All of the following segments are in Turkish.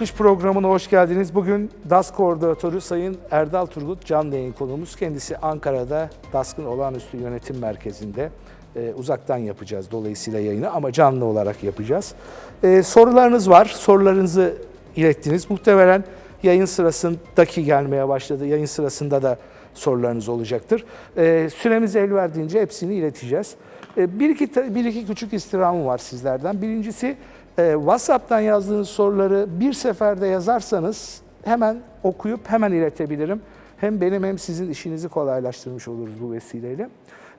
Bakış programına hoş geldiniz. Bugün DAS koordinatörü Sayın Erdal Turgut canlı yayın konuğumuz. Kendisi Ankara'da DASK'ın olağanüstü yönetim merkezinde. Ee, uzaktan yapacağız dolayısıyla yayını ama canlı olarak yapacağız. Ee, sorularınız var. Sorularınızı ilettiniz. Muhtemelen yayın sırasındaki gelmeye başladı. Yayın sırasında da sorularınız olacaktır. Ee, süremiz el verdiğince hepsini ileteceğiz. Ee, bir, iki, bir iki küçük istirhamım var sizlerden. Birincisi e, WhatsApp'tan yazdığınız soruları bir seferde yazarsanız hemen okuyup hemen iletebilirim. Hem benim hem sizin işinizi kolaylaştırmış oluruz bu vesileyle.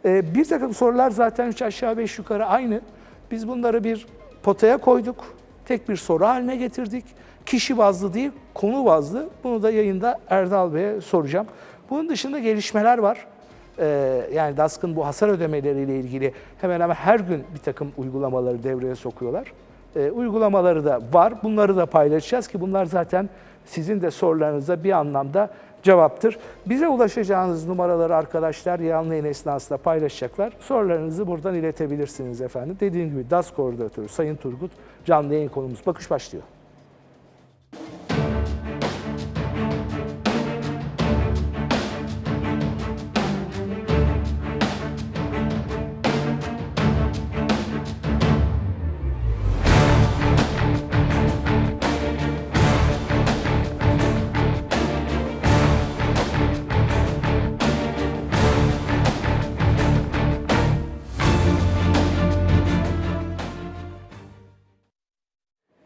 Ee, bir takım sorular zaten üç aşağı beş yukarı aynı. Biz bunları bir potaya koyduk. Tek bir soru haline getirdik. Kişi bazlı değil, konu bazlı. Bunu da yayında Erdal Bey'e soracağım. Bunun dışında gelişmeler var. Ee, yani DASK'ın bu hasar ödemeleriyle ilgili hemen hemen her gün bir takım uygulamaları devreye sokuyorlar. Ee, uygulamaları da var. Bunları da paylaşacağız ki bunlar zaten sizin de sorularınıza bir anlamda cevaptır. Bize ulaşacağınız numaraları arkadaşlar canlı yayın esnasında paylaşacaklar. Sorularınızı buradan iletebilirsiniz efendim. Dediğim gibi DAS koordinatörü Sayın Turgut canlı yayın konumuz. Bakış başlıyor.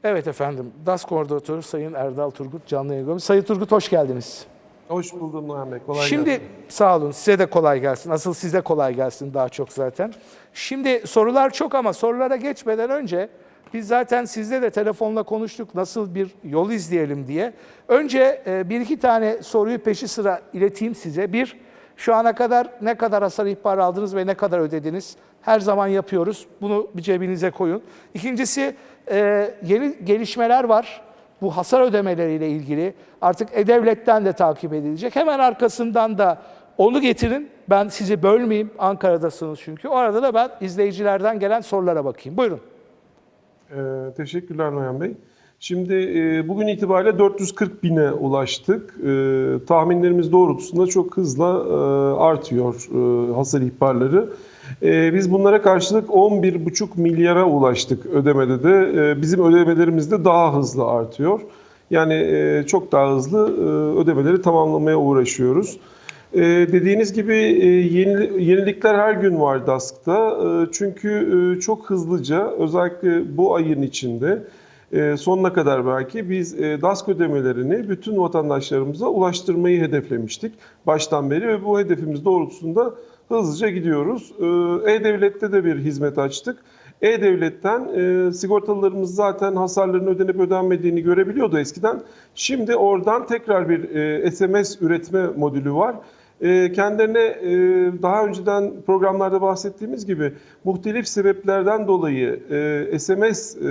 Evet efendim, DAS koordinatörü Sayın Erdal Turgut canlı yayın. Sayın Turgut hoş geldiniz. Hoş buldum Noyan Bey. Kolay Şimdi gelsin. sağ olun size de kolay gelsin. Asıl size kolay gelsin daha çok zaten. Şimdi sorular çok ama sorulara geçmeden önce biz zaten sizle de telefonla konuştuk nasıl bir yol izleyelim diye. Önce e, bir iki tane soruyu peşi sıra ileteyim size. Bir, şu ana kadar ne kadar hasar ihbarı aldınız ve ne kadar ödediniz? Her zaman yapıyoruz. Bunu bir cebinize koyun. İkincisi e, yeni gelişmeler var bu hasar ödemeleriyle ilgili artık E-Devlet'ten de takip edilecek. Hemen arkasından da onu getirin. Ben sizi bölmeyeyim. Ankara'dasınız çünkü. O arada da ben izleyicilerden gelen sorulara bakayım. Buyurun. Ee, teşekkürler Noyan Bey. Şimdi e, bugün itibariyle 440 bine ulaştık. E, tahminlerimiz doğrultusunda çok hızla e, artıyor hasar ihbarları. Biz bunlara karşılık 11,5 milyara ulaştık ödemede de. Bizim ödemelerimiz de daha hızlı artıyor. Yani çok daha hızlı ödemeleri tamamlamaya uğraşıyoruz. Dediğiniz gibi yeni, yenilikler her gün var DASK'ta. Çünkü çok hızlıca özellikle bu ayın içinde sonuna kadar belki biz e, DASK ödemelerini bütün vatandaşlarımıza ulaştırmayı hedeflemiştik baştan beri ve bu hedefimiz doğrultusunda hızlıca gidiyoruz. E, E-Devlet'te de bir hizmet açtık. E-Devlet'ten e, sigortalılarımız zaten hasarların ödenip ödenmediğini görebiliyordu eskiden. Şimdi oradan tekrar bir e, SMS üretme modülü var. E, kendilerine e, daha önceden programlarda bahsettiğimiz gibi muhtelif sebeplerden dolayı e, SMS e,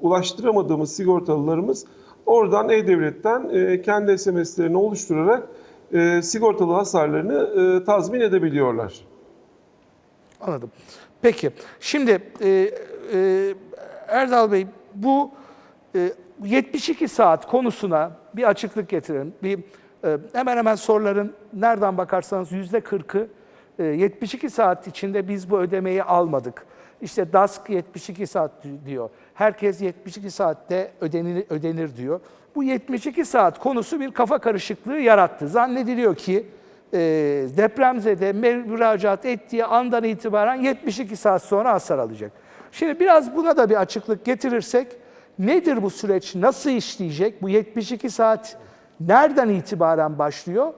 ulaştıramadığımız sigortalılarımız oradan E-Devlet'ten e, kendi SMS'lerini oluşturarak e, sigortalı hasarlarını e, tazmin edebiliyorlar. Anladım. Peki. Şimdi e, e, Erdal Bey bu e, 72 saat konusuna bir açıklık getirelim. Bir e, hemen hemen soruların nereden bakarsanız yüzde 40'ı e, 72 saat içinde biz bu ödemeyi almadık. İşte DASK 72 saat diyor. Herkes 72 saatte ödenir, ödenir diyor. Bu 72 saat konusu bir kafa karışıklığı yarattı. Zannediliyor ki e, depremzede müracaat ettiği andan itibaren 72 saat sonra hasar alacak. Şimdi biraz buna da bir açıklık getirirsek nedir bu süreç, nasıl işleyecek, bu 72 saat nereden itibaren başlıyor?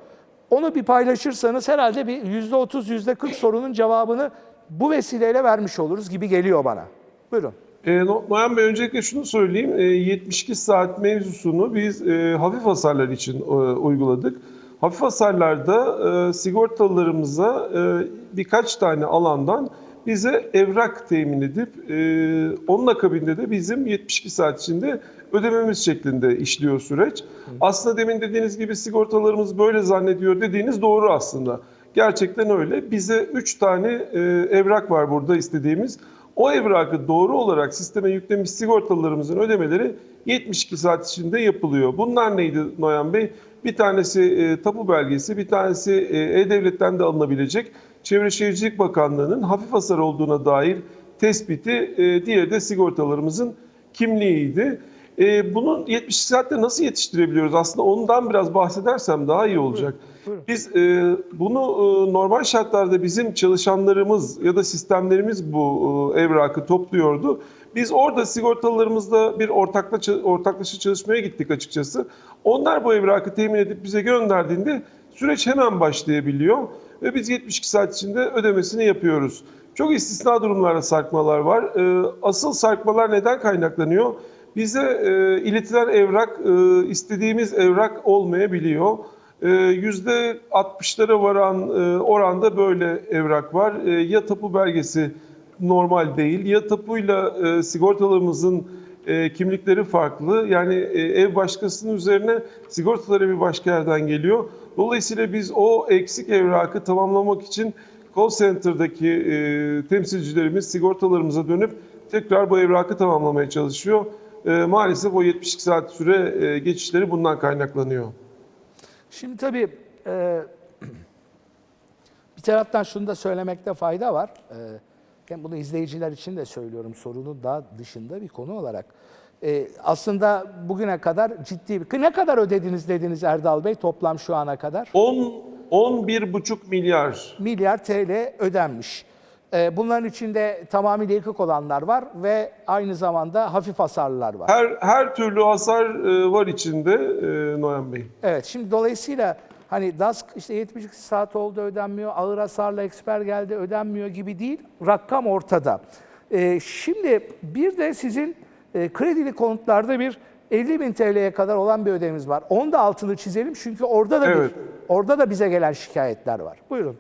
Onu bir paylaşırsanız herhalde bir %30, %40 sorunun cevabını bu vesileyle vermiş oluruz gibi geliyor bana. Buyurun. E, No- Noyan Bey öncelikle şunu söyleyeyim. E, 72 saat mevzusunu biz e, hafif hasarlar için e, uyguladık. Hafif hasarlarda e, sigortalılarımıza e, birkaç tane alandan bize evrak temin edip e, onun akabinde de bizim 72 saat içinde ödememiz şeklinde işliyor süreç. Aslında demin dediğiniz gibi sigortalarımız böyle zannediyor dediğiniz doğru aslında. Gerçekten öyle. Bize 3 tane e, evrak var burada istediğimiz. O evrakı doğru olarak sisteme yüklemiş sigortalılarımızın ödemeleri 72 saat içinde yapılıyor. Bunlar neydi Noyan Bey? Bir tanesi e, tapu belgesi, bir tanesi e, E-Devlet'ten de alınabilecek Çevre Şehircilik Bakanlığı'nın hafif hasar olduğuna dair tespiti, e, diğeri de sigortalarımızın kimliğiydi. E, bunun 70 saatte nasıl yetiştirebiliyoruz? Aslında ondan biraz bahsedersem daha iyi olacak. buyurun. Biz e, bunu e, normal şartlarda bizim çalışanlarımız ya da sistemlerimiz bu e, evrakı topluyordu. Biz orada sigortalılarımızla bir ortakla, ortaklaşa çalışmaya gittik açıkçası. Onlar bu evrakı temin edip bize gönderdiğinde süreç hemen başlayabiliyor ve biz 72 saat içinde ödemesini yapıyoruz. Çok istisna durumlarda sarkmalar var. E, asıl sarkmalar neden kaynaklanıyor? Bize e, iletilen evrak e, istediğimiz evrak olmayabiliyor. E, %60'lara varan e, oranda böyle evrak var. E, ya tapu belgesi normal değil ya tapuyla sigortalarımızın e, kimlikleri farklı. Yani e, ev başkasının üzerine sigortaları bir başka yerden geliyor. Dolayısıyla biz o eksik evrakı tamamlamak için call center'daki e, temsilcilerimiz sigortalarımıza dönüp tekrar bu evrakı tamamlamaya çalışıyor. E, maalesef o 72 saat süre e, geçişleri bundan kaynaklanıyor. Şimdi tabii e, bir taraftan şunu da söylemekte fayda var. E, hem bunu izleyiciler için de söylüyorum sorunun daha dışında bir konu olarak. E, aslında bugüne kadar ciddi bir... Ne kadar ödediniz dediniz Erdal Bey toplam şu ana kadar? 10 11,5 milyar Milyar TL ödenmiş. E, bunların içinde tamamıyla yıkık olanlar var ve aynı zamanda hafif hasarlılar var. her her türlü hasar e, var içinde e, Noyan Bey. Evet şimdi dolayısıyla hani DASK işte 72 saat oldu ödenmiyor, ağır hasarla eksper geldi ödenmiyor gibi değil. Rakam ortada. Ee, şimdi bir de sizin e, kredili konutlarda bir 50 bin TL'ye kadar olan bir ödememiz var. Onu da altını çizelim çünkü orada da Evet. bir, orada da bize gelen şikayetler var. Buyurun.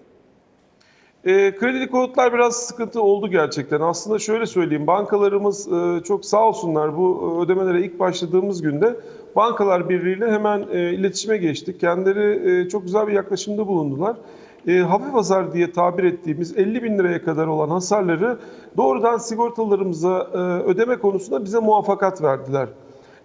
E, kredili konutlar biraz sıkıntı oldu gerçekten. Aslında şöyle söyleyeyim, bankalarımız e, çok sağ olsunlar bu e, ödemelere ilk başladığımız günde Bankalar Birliği'yle hemen e, iletişime geçtik. Kendileri e, çok güzel bir yaklaşımda bulundular. E, hafif hasar diye tabir ettiğimiz 50 bin liraya kadar olan hasarları doğrudan sigortalarımıza e, ödeme konusunda bize muvaffakat verdiler.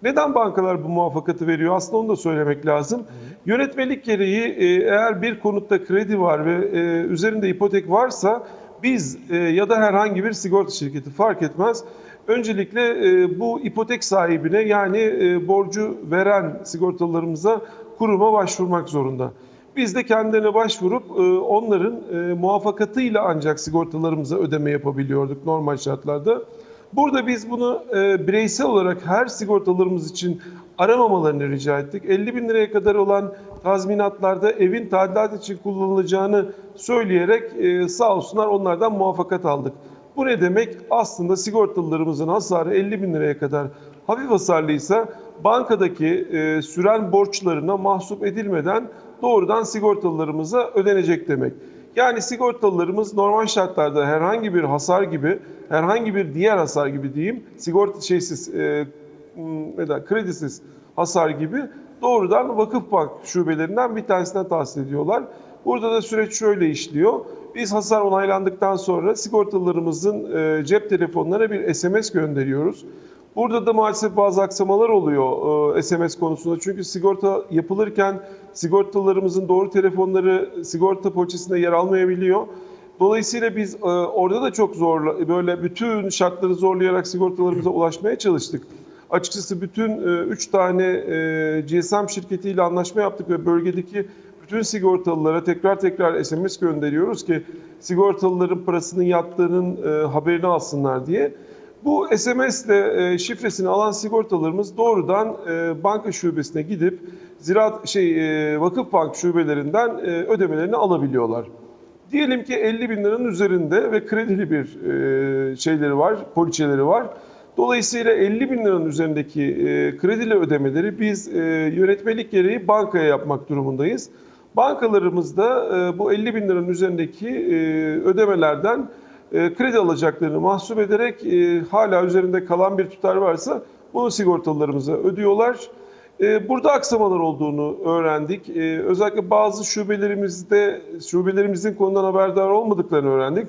Neden bankalar bu muvaffakatı veriyor? Aslında onu da söylemek lazım. Yönetmelik gereği e, eğer bir konutta kredi var ve e, üzerinde ipotek varsa biz e, ya da herhangi bir sigorta şirketi fark etmez. Öncelikle e, bu ipotek sahibine yani e, borcu veren sigortalarımıza kuruma başvurmak zorunda. Biz de kendilerine başvurup e, onların e, muvaffakatıyla ancak sigortalarımıza ödeme yapabiliyorduk normal şartlarda. Burada biz bunu e, bireysel olarak her sigortalarımız için aramamalarını rica ettik. 50 bin liraya kadar olan tazminatlarda evin tadilat için kullanılacağını söyleyerek sağ olsunlar onlardan muvaffakat aldık. Bu ne demek? Aslında sigortalılarımızın hasarı 50 bin liraya kadar hafif hasarlıysa bankadaki e, süren borçlarına mahsup edilmeden doğrudan sigortalılarımıza ödenecek demek. Yani sigortalılarımız normal şartlarda herhangi bir hasar gibi, herhangi bir diğer hasar gibi diyeyim, sigorta şeysiz, e, m, neden, kredisiz hasar gibi doğrudan Vakıfbank şubelerinden bir tanesinden tahsis ediyorlar. Burada da süreç şöyle işliyor. Biz hasar onaylandıktan sonra sigortalılarımızın e, cep telefonlarına bir SMS gönderiyoruz. Burada da maalesef bazı aksamalar oluyor e, SMS konusunda. Çünkü sigorta yapılırken sigortalarımızın doğru telefonları sigorta poliçesinde yer almayabiliyor. Dolayısıyla biz e, orada da çok zorla böyle bütün şartları zorlayarak sigortalarımıza ulaşmaya çalıştık. Açıkçası bütün 3 tane e, GSM şirketiyle anlaşma yaptık ve bölgedeki bütün sigortalılara tekrar tekrar SMS gönderiyoruz ki sigortalıların parasının yattığının e, haberini alsınlar diye. Bu SMS ile e, şifresini alan sigortalarımız doğrudan e, banka şubesine gidip ziraat şey e, Vakıfbank şubelerinden e, ödemelerini alabiliyorlar. Diyelim ki 50 bin liranın üzerinde ve kredili bir e, şeyleri var, poliçeleri var. Dolayısıyla 50 bin liranın üzerindeki e, kredili ödemeleri biz e, yönetmelik gereği bankaya yapmak durumundayız. Bankalarımız da e, bu 50 bin liranın üzerindeki e, ödemelerden e, kredi alacaklarını mahsup ederek e, hala üzerinde kalan bir tutar varsa bunu sigortalılarımıza ödüyorlar. E, burada aksamalar olduğunu öğrendik. E, özellikle bazı şubelerimizde şubelerimizin konudan haberdar olmadıklarını öğrendik.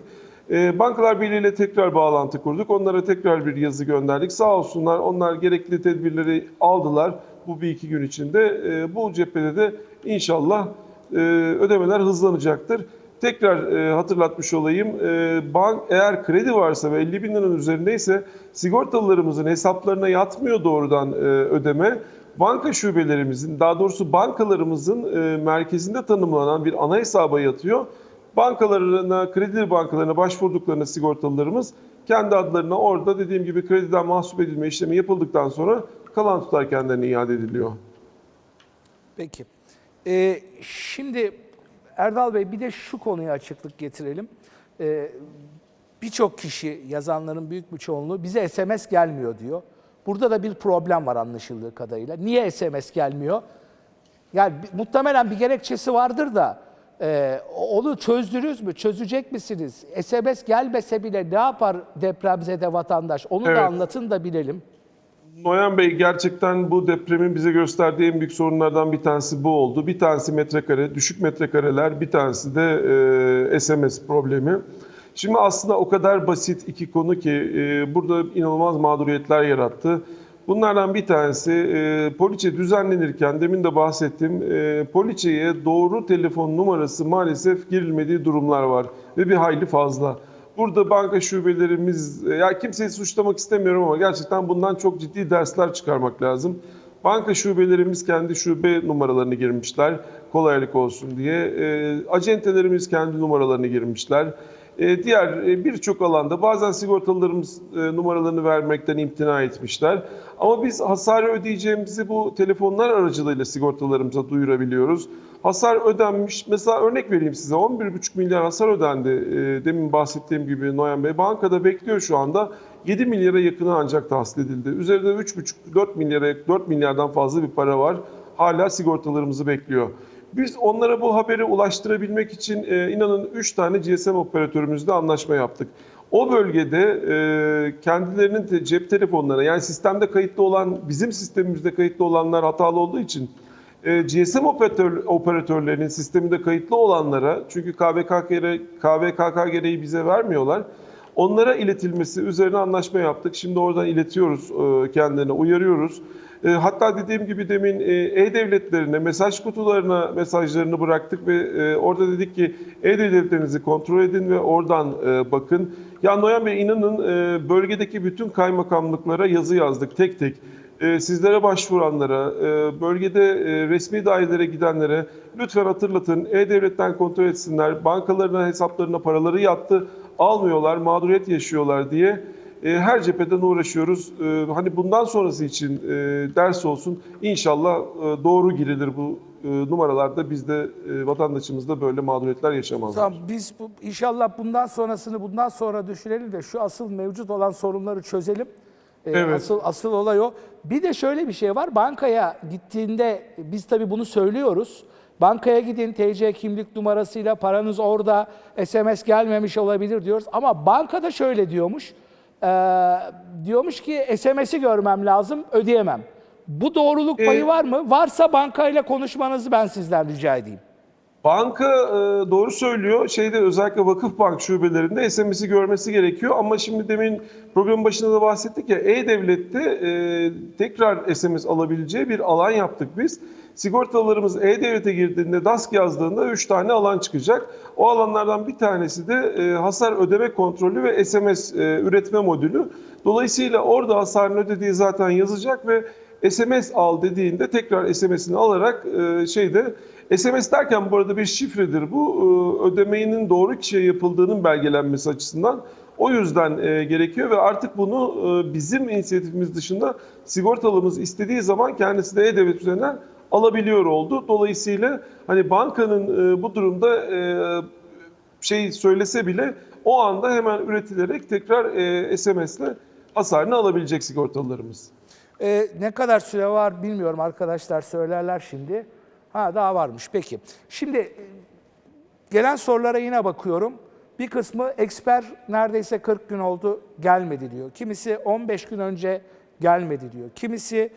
E, Bankalar Birliği ile tekrar bağlantı kurduk. Onlara tekrar bir yazı gönderdik. Sağ olsunlar onlar gerekli tedbirleri aldılar bu bir iki gün içinde. E, bu cephede de inşallah e, ödemeler hızlanacaktır. Tekrar e, hatırlatmış olayım. E, bank eğer kredi varsa ve 50 bin liranın üzerindeyse sigortalılarımızın hesaplarına yatmıyor doğrudan e, ödeme. Banka şubelerimizin, daha doğrusu bankalarımızın e, merkezinde tanımlanan bir ana hesaba yatıyor. Bankalarına, kredi bankalarına başvurduklarında sigortalılarımız kendi adlarına orada dediğim gibi krediden mahsup edilme işlemi yapıldıktan sonra kalan tutar kendilerine iade ediliyor. Peki. Ee, şimdi Erdal Bey bir de şu konuya açıklık getirelim. Ee, Birçok kişi yazanların büyük bir çoğunluğu bize SMS gelmiyor diyor. Burada da bir problem var anlaşıldığı kadarıyla. Niye SMS gelmiyor? Yani muhtemelen bir gerekçesi vardır da e, onu çözdünüz mü? Çözecek misiniz? SMS gelmese bile ne yapar depremzede vatandaş? Onu Evet. da anlatın da bilelim. Noyan Bey gerçekten bu depremin bize gösterdiği en büyük sorunlardan bir tanesi bu oldu. Bir tanesi metrekare, düşük metrekareler, bir tanesi de e, SMS problemi. Şimdi aslında o kadar basit iki konu ki e, burada inanılmaz mağduriyetler yarattı. Bunlardan bir tanesi e, poliçe düzenlenirken demin de bahsettim e, poliçeye doğru telefon numarası maalesef girilmediği durumlar var ve bir hayli fazla. Burada banka şubelerimiz, ya kimseyi suçlamak istemiyorum ama gerçekten bundan çok ciddi dersler çıkarmak lazım. Banka şubelerimiz kendi şube numaralarını girmişler, kolaylık olsun diye. E, acentelerimiz kendi numaralarını girmişler. E, diğer e, birçok alanda bazen sigortalılarımız e, numaralarını vermekten imtina etmişler. Ama biz hasarı ödeyeceğimizi bu telefonlar aracılığıyla sigortalarımıza duyurabiliyoruz. Hasar ödenmiş. Mesela örnek vereyim size 11,5 milyar hasar ödendi. E, demin bahsettiğim gibi Noyan Bey. Bankada bekliyor şu anda 7 milyara yakını ancak tahsil edildi. Üzerinde 3,5-4 milyara 4 milyardan fazla bir para var. Hala sigortalarımızı bekliyor. Biz onlara bu haberi ulaştırabilmek için e, inanın 3 tane GSM operatörümüzle anlaşma yaptık. O bölgede e, kendilerinin cep telefonlarına yani sistemde kayıtlı olan bizim sistemimizde kayıtlı olanlar hatalı olduğu için e, GSM operatör, operatörlerinin sisteminde kayıtlı olanlara çünkü KVKK, gere- KVKK gereği bize vermiyorlar. Onlara iletilmesi üzerine anlaşma yaptık. Şimdi oradan iletiyoruz e, kendilerine, uyarıyoruz. E, Hatta dediğim gibi demin e, e-devletlerine, mesaj kutularına mesajlarını bıraktık ve orada dedik ki e-devletlerinizi kontrol edin ve oradan bakın. Ya Noyan Bey inanın bölgedeki bütün kaymakamlıklara yazı yazdık tek tek. E, Sizlere başvuranlara, e, bölgede e, resmi dairelere gidenlere lütfen hatırlatın, e-devletten kontrol etsinler, bankalarına, hesaplarına paraları yattı, almıyorlar, mağduriyet yaşıyorlar diye e, her cepheden uğraşıyoruz. E, Hani bundan sonrası için e, ders olsun. İnşallah e, doğru girilir bu e, numaralarda biz de e, vatandaşımız da böyle mağduriyetler yaşamazlar. Tamam biz bu, inşallah bundan sonrasını bundan sonra düşünelim de şu asıl mevcut olan sorunları çözelim. Ee, Evet. Asıl asıl olay o. Bir de şöyle bir şey var. Bankaya gittiğinde biz tabii bunu söylüyoruz. Bankaya gidin TC kimlik numarasıyla paranız orada SMS gelmemiş olabilir diyoruz. Ama bankada şöyle diyormuş. Ee, diyormuş ki SMS'i görmem lazım ödeyemem. Bu doğruluk payı Ee, var mı? Varsa bankayla konuşmanızı ben sizden rica edeyim. Banka e, doğru söylüyor. Şeyde özellikle vakıf bank şubelerinde SMS'i görmesi gerekiyor. Ama şimdi demin programın başında da bahsettik ya E-Devlet'te e, tekrar SMS alabileceği bir alan yaptık biz. Sigortalarımız E-Devlet'e girdiğinde DASK yazdığında 3 tane alan çıkacak. O alanlardan bir tanesi de e, hasar ödeme kontrolü ve SMS e, üretme modülü. Dolayısıyla orada hasarın ödediği zaten yazacak ve SMS al dediğinde tekrar SMS'ini alarak e, şeyde SMS derken bu arada bir şifredir bu. E, ödemenin doğru kişiye yapıldığının belgelenmesi açısından. O yüzden e, gerekiyor ve artık bunu e, bizim inisiyatifimiz dışında sigortalımız istediği zaman kendisi de E-Devlet üzerinden alabiliyor oldu. Dolayısıyla hani bankanın e, bu durumda e, şey söylese bile o anda hemen üretilerek tekrar e, SMS'le hasarını alabilecek sigortalılarımız. Ee, ne kadar süre var bilmiyorum arkadaşlar söylerler şimdi. Ha daha varmış peki. Şimdi e, gelen sorulara yine bakıyorum. Bir kısmı eksper neredeyse 40 gün oldu gelmedi diyor. Kimisi 15 gün önce gelmedi diyor. Kimisi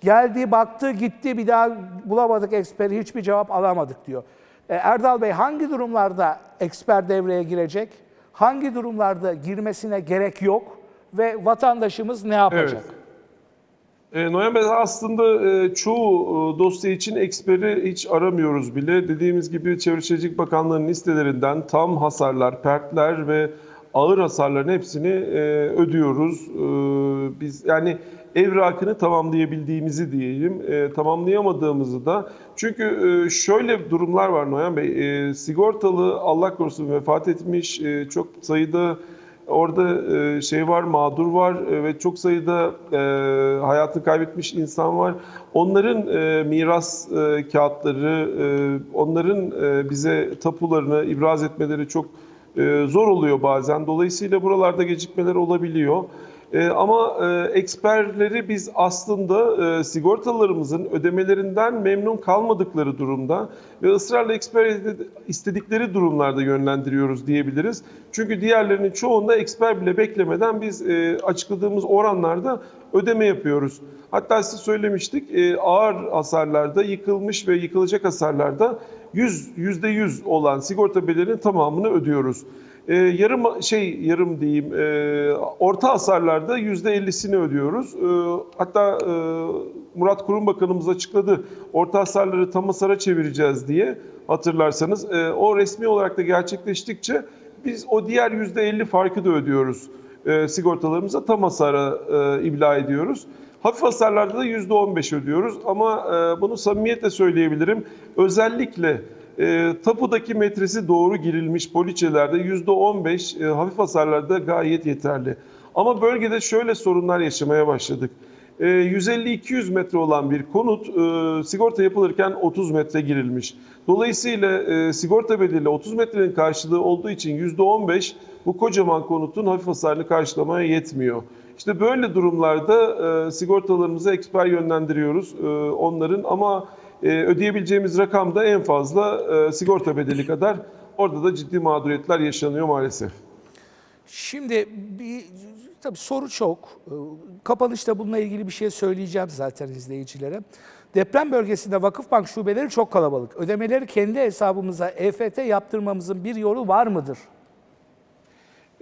geldi baktı gitti bir daha bulamadık eksperi hiçbir cevap alamadık diyor. E, Erdal Bey hangi durumlarda eksper devreye girecek? hangi durumlarda girmesine gerek yok ve vatandaşımız ne yapacak? Evet. E, Noyan Bey aslında e, çoğu e, dosya için eksperi hiç aramıyoruz bile. Dediğimiz gibi Çevre Şehircilik Bakanlığı'nın listelerinden tam hasarlar, pertler ve ağır hasarların hepsini e, ödüyoruz. E, biz yani evrakını tamamlayabildiğimizi diyeyim, e, tamamlayamadığımızı da. Çünkü e, şöyle durumlar var Noyan Bey. E, sigortalı Allah korusun vefat etmiş, e, çok sayıda Orada e, şey var, mağdur var e, ve çok sayıda e, hayatını kaybetmiş insan var. Onların e, miras e, kağıtları, e, onların e, bize tapularını ibraz etmeleri çok e, zor oluyor bazen. Dolayısıyla buralarda gecikmeler olabiliyor. E, ama e, eksperleri biz aslında e, sigortalarımızın ödemelerinden memnun kalmadıkları durumda ve ısrarla eksper iste- istedikleri durumlarda yönlendiriyoruz diyebiliriz. Çünkü diğerlerinin çoğunda eksper bile beklemeden biz e, açıkladığımız oranlarda ödeme yapıyoruz. Hatta size söylemiştik e, ağır hasarlarda yıkılmış ve yıkılacak hasarlarda 100 %100 olan sigorta bedelinin tamamını ödüyoruz. E, yarım şey yarım diyeyim e, orta hasarlarda yüzde 50'sini ödüyoruz. E, hatta e, Murat Kurum Bakanımız açıkladı orta hasarları tam hasara çevireceğiz diye hatırlarsanız. E, o resmi olarak da gerçekleştikçe biz o diğer yüzde 50 farkı da ödüyoruz. E, sigortalarımıza tam hasara e, ibla ediyoruz. Hafif hasarlarda da %15 ödüyoruz ama e, bunu samimiyetle söyleyebilirim. Özellikle e, tapudaki metresi doğru girilmiş poliçelerde %15 e, hafif hasarlarda gayet yeterli. Ama bölgede şöyle sorunlar yaşamaya başladık. E, 150-200 metre olan bir konut e, sigorta yapılırken 30 metre girilmiş. Dolayısıyla e, sigorta bedeli 30 metrenin karşılığı olduğu için %15 bu kocaman konutun hafif hasarını karşılamaya yetmiyor. İşte böyle durumlarda e, sigortalarımıza eksper yönlendiriyoruz e, onların ama ödeyebileceğimiz rakam da en fazla e, sigorta bedeli kadar. Orada da ciddi mağduriyetler yaşanıyor maalesef. Şimdi bir tabii soru çok. Ee, Kapanışta bununla ilgili bir şey söyleyeceğim zaten izleyicilere. Deprem bölgesinde Vakıfbank şubeleri çok kalabalık. Ödemeleri kendi hesabımıza EFT yaptırmamızın bir yolu var mıdır?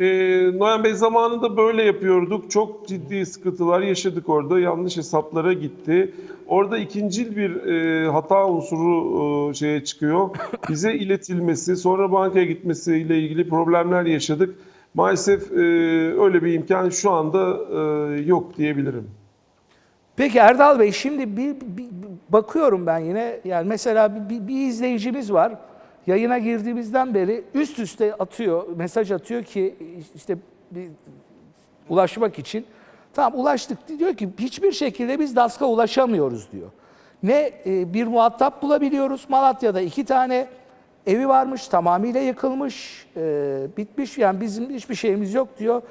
Ee, Noyan Bey zamanında böyle yapıyorduk. Çok ciddi sıkıntılar yaşadık orada. Yanlış hesaplara gitti. Orada ikincil bir e, hata unsuru e, şeye çıkıyor. Bize iletilmesi, sonra bankaya gitmesiyle ilgili problemler yaşadık. Maalesef e, öyle bir imkan şu anda e, yok diyebilirim. Peki Erdal Bey şimdi bir- bir bakıyorum ben yine yani mesela bir, bir izleyicimiz var. Yayına girdiğimizden beri üst üste atıyor, mesaj atıyor ki işte bir ulaşmak için. Tamam ulaştık diyor ki hiçbir şekilde biz DASK'a ulaşamıyoruz diyor. Ne e, bir muhatap bulabiliyoruz. Malatya'da iki tane evi varmış, tamamıyla yıkılmış, e, bitmiş. Yani bizim hiçbir şeyimiz yok diyor.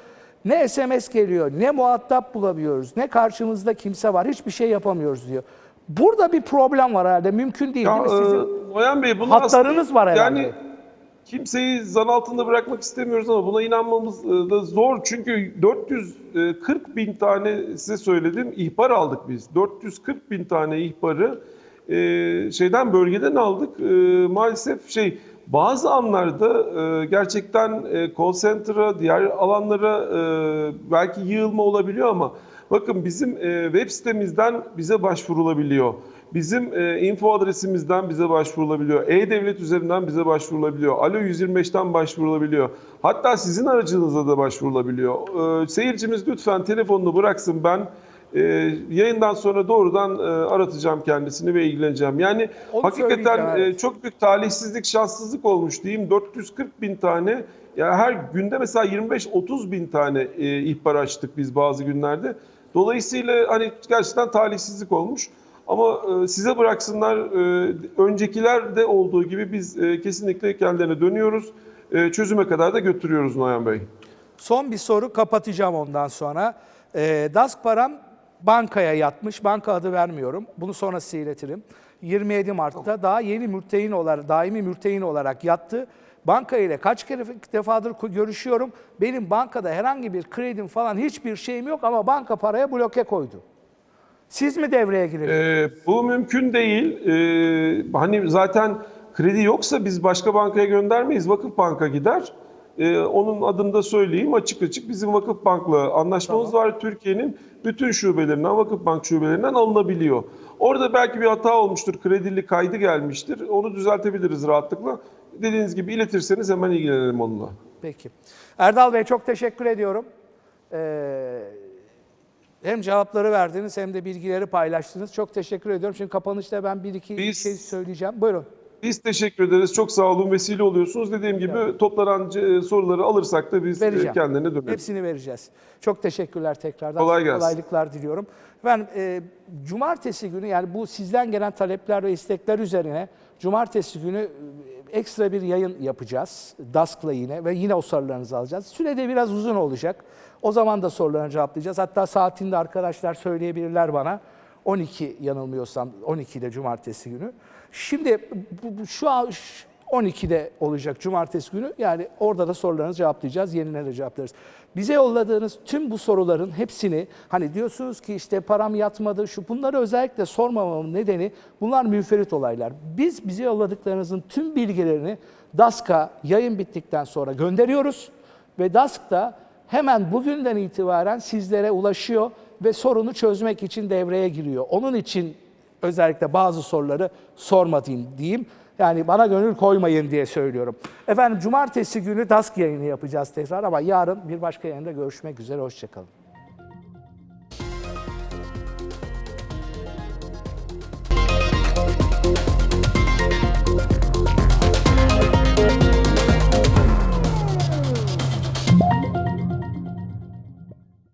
Ne SMS geliyor, ne muhatap bulamıyoruz, ne karşımızda kimse var, hiçbir şey yapamıyoruz diyor. Burada bir problem var herhalde. Mümkün değil, Ya, değil mi? Sizin e, Noyan Bey bunu hatlarınız aslında- var herhalde. Yani kimseyi zan altında bırakmak istemiyoruz ama buna inanmamız e, da zor. Çünkü 440 bin tane size söyledim ihbar aldık biz. 440 bin tane ihbarı e, şeyden bölgeden aldık. E, maalesef şey bazı anlarda e, gerçekten e, call center'a, diğer alanlara e, belki yığılma olabiliyor ama bakın bizim e, web sitemizden bize başvurulabiliyor. Bizim e, info adresimizden bize başvurulabiliyor. E-Devlet üzerinden bize başvurulabiliyor. Alo 125'ten başvurulabiliyor. Hatta sizin aracınıza da başvurulabiliyor. E, seyircimiz lütfen telefonunu bıraksın ben e, yayından sonra doğrudan e, aratacağım kendisini ve ilgileneceğim. Yani Onu hakikaten e, çok büyük talihsizlik, şanssızlık olmuş diyeyim. 440 bin tane ya her günde mesela 25-30 bin tane e, ihbar açtık biz bazı günlerde. Dolayısıyla hani gerçekten talihsizlik olmuş. Ama e, size bıraksınlar. E, öncekiler de olduğu gibi biz e, kesinlikle kendilerine dönüyoruz. Çözüme kadar da götürüyoruz Noyan Bey. Son bir soru kapatacağım ondan sonra. DASK param bankaya yatmış. Banka adı vermiyorum. Bunu sonra size iletirim. 27 Mart'ta daha yeni mürtein olarak, daimi mürtein olarak yattı. Banka ile kaç kere defadır görüşüyorum. Benim bankada herhangi bir kredim falan hiçbir şeyim yok ama banka paraya bloke koydu. Siz mi devreye girelim? E, bu mümkün değil. E, hani zaten kredi yoksa biz başka bankaya göndermeyiz. Vakıf banka gider. Ee, onun adını da söyleyeyim açık açık bizim Vakıfbank'la anlaşmamız var. Türkiye'nin bütün şubelerinden, Vakıfbank şubelerinden alınabiliyor. Orada belki bir hata olmuştur, kredili kaydı gelmiştir. Onu düzeltebiliriz rahatlıkla. Dediğiniz gibi iletirseniz hemen ilgilenelim onunla. Peki. Erdal Bey çok teşekkür ediyorum. Ee, hem cevapları verdiniz hem de bilgileri paylaştınız. Çok teşekkür ediyorum. Şimdi kapanışta ben bir iki Biz- şey söyleyeceğim. Buyurun. Biz teşekkür ederiz. Çok sağ olun. Vesile oluyorsunuz. Dediğim gibi toplanan e, soruları alırsak da biz e, Vereceğim. kendilerine döneriz. Hepsini vereceğiz. Çok teşekkürler tekrardan. Kolay gelsin. Kolaylıklar diliyorum. Ben e, cumartesi günü yani bu sizden gelen talepler ve istekler üzerine cumartesi günü ekstra bir yayın yapacağız. DASK'la yine ve yine o sorularınızı alacağız. Sürede biraz uzun olacak. O zaman da sorularını cevaplayacağız. Hatta saatinde arkadaşlar söyleyebilirler bana. 12 yanılmıyorsam 12'de cumartesi günü. Şimdi bu, bu- şu an 12'de olacak cumartesi günü. Yani orada da sorularınızı cevaplayacağız. Yenilere cevaplarız. Bize yolladığınız tüm bu soruların hepsini hani diyorsunuz ki işte param yatmadı şu bunları özellikle sormamamın nedeni bunlar münferit olaylar. Biz bize yolladıklarınızın tüm bilgilerini DASK'a yayın bittikten sonra gönderiyoruz ve DASK da hemen bugünden itibaren sizlere ulaşıyor ve sorunu çözmek için devreye giriyor. Onun için özellikle bazı soruları sormadayım diyeyim. Yani bana gönül koymayın diye söylüyorum. Efendim cumartesi günü DASK yayını yapacağız tekrar ama yarın bir başka yayında görüşmek üzere. Hoşçakalın.